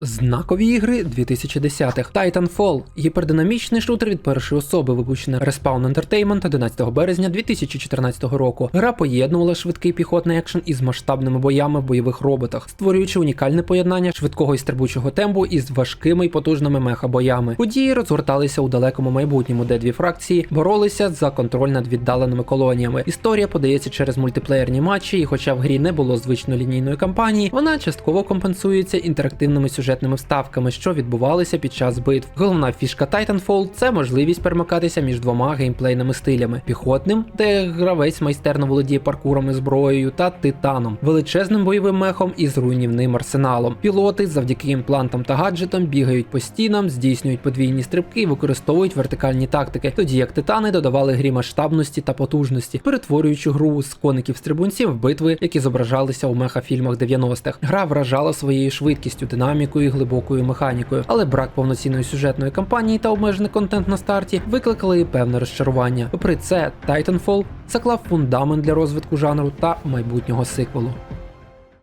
Знакові ігри 2010-х. Titanfall – гіпердинамічний шутер від першої особи, випущений Respawn Entertainment 11 березня 2014 року. Гра поєднувала швидкий піхотний екшен із масштабними боями в бойових роботах, створюючи унікальне поєднання швидкого і стрибучого темпу із важкими і потужними мехабоями. Події розгорталися у далекому майбутньому, де дві фракції боролися за контроль над віддаленими колоніями. Історія подається через мультиплеєрні матчі, і хоча в грі не було звично лінійної кампанії, вона частково компенсується інтерактивними сюжетними вставками, що відбувалися під час битв. Головна фішка Titanfall – це можливість перемикатися між двома геймплейними стилями: піхотним, де гравець майстерно володіє паркуром і зброєю, та титаном, величезним бойовим мехом із руйнівним арсеналом. Пілоти завдяки імплантам та гаджетам бігають по стінам, здійснюють подвійні стрибки і використовують вертикальні тактики, тоді як титани додавали грі масштабності та потужності, перетворюючи гру з коників-стрибунців в битви, які зображалися у мехафільмах 90-х. Гра вражала своєю швидкістю, динамікою і глибокою механікою, але брак повноцінної сюжетної кампанії та обмежений контент на старті викликали певне розчарування. Попри це, Titanfall заклав фундамент для розвитку жанру та майбутнього сиквелу.